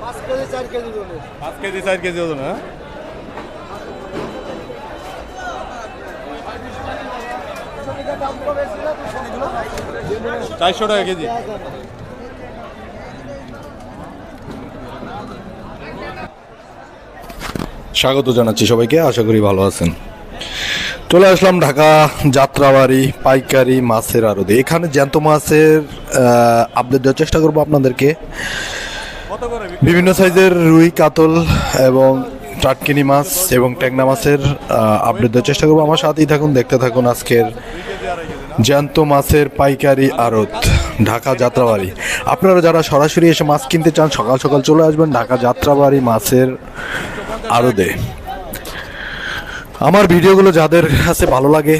পাঁচ কেজি, চার কেজি ওজন হ্যাঁ? চারশো টাকা কেজি। স্বাগত জানাচ্ছি সবাইকে, আশা করি ভালো আছেন। চলে আসলাম ঢাকা যাত্রাবাড়ি পাইকারি মাছের আড়তে। এখানে জ্যান্ত মাছের আপডেট দেওয়ার চেষ্টা করব আপনাদেরকে। বিভিন্ন সাইজের রুই কাতল এবং টাটকিনি মাছ এবং ট্যাংনা মাছের আপডেট দেওয়ার চেষ্টা করব। আমার সাথেই থাকুন দেখতে থাকুন আজকের জ্যান্ত মাছের পাইকারি আড়ত ঢাকা যাত্রাবাড়ি। আপনারা যারা সরাসরি এসে মাছ কিনতে চান সকাল সকাল চলে আসবেন ঢাকা যাত্রাবাড়ি মাছের আড়তে। আমার ভিডিওগুলো যাদের কাছে ভালো লাগে,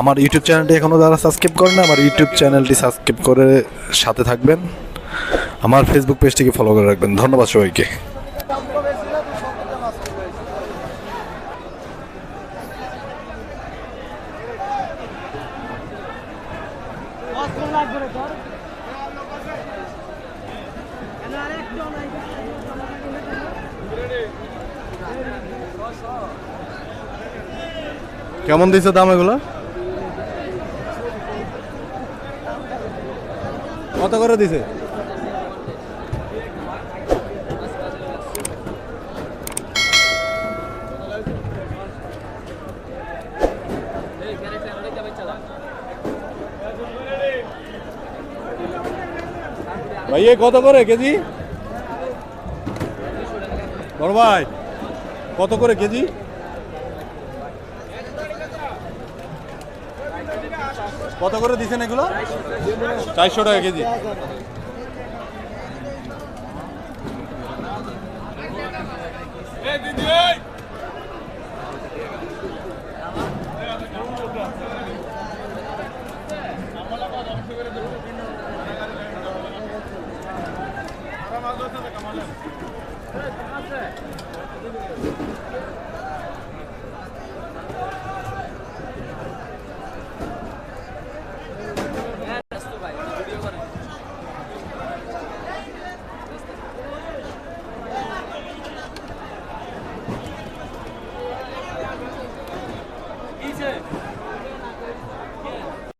আমার ইউটিউব চ্যানেলটি এখনও যারা সাবস্ক্রাইব করেন না, আমার ইউটিউব চ্যানেলটি সাবস্ক্রাইব করে সাথে থাকবেন। আমার ফেসবুক পেজটিকে ফলো করে রাখবেন। ধন্যবাদ সবাইকে। কেমন দিচ্ছে দাম এগুলো? কত করে দিছে? ভাই এ কত করে কেজি? বড় ভাই, কত করে কেজি? কত করে দিচ্ছেন এগুলো চারশো টাকা কেজি